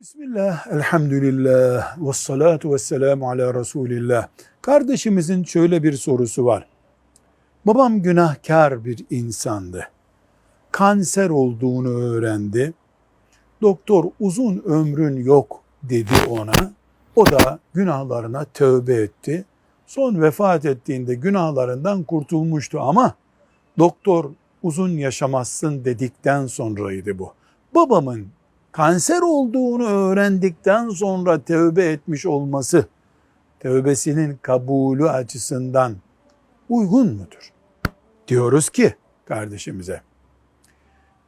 Bismillah, elhamdülillah, ve salatu ve selamu ala Resulillah. Kardeşimizin şöyle bir sorusu var. Babam günahkar bir insandı. Kanser olduğunu öğrendi. Doktor uzun ömrün yok dedi ona. O da günahlarına tövbe etti. Son vefat ettiğinde günahlarından kurtulmuştu ama doktor uzun yaşamazsın dedikten sonraydı bu. Babamın kanser olduğunu öğrendikten sonra tövbe etmiş olması tövbesinin kabulü açısından uygun mudur? Diyoruz ki kardeşimize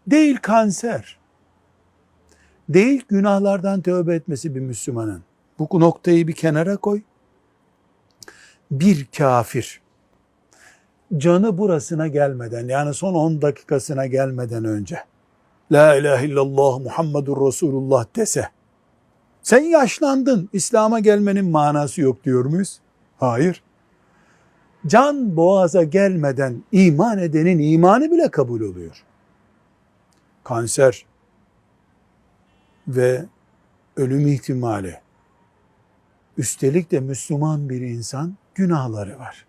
değil kanser, değil günahlardan tövbe etmesi bir Müslümanın. Bu noktayı bir kenara koy. Bir kafir canı burasına gelmeden yani son 10 dakikasına gelmeden önce La ilahe illallah Muhammedur Resulullah dese sen yaşlandın İslam'a gelmenin manası yok diyor muyuz? Hayır. Can boğaza gelmeden iman edenin imanı bile kabul oluyor. Kanser ve ölüm ihtimali üstelik de Müslüman bir insan günahları var.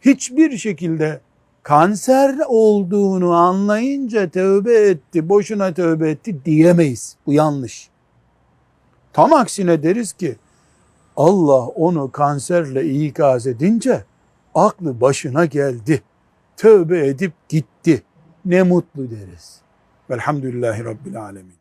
Hiçbir şekilde kanser olduğunu anlayınca tövbe etti, boşuna tövbe etti diyemeyiz. Bu yanlış. Tam aksine deriz ki Allah onu kanserle ikaz edince aklı başına geldi. Tövbe edip gitti. Ne mutlu deriz. Velhamdülillahi Rabbil Alemin.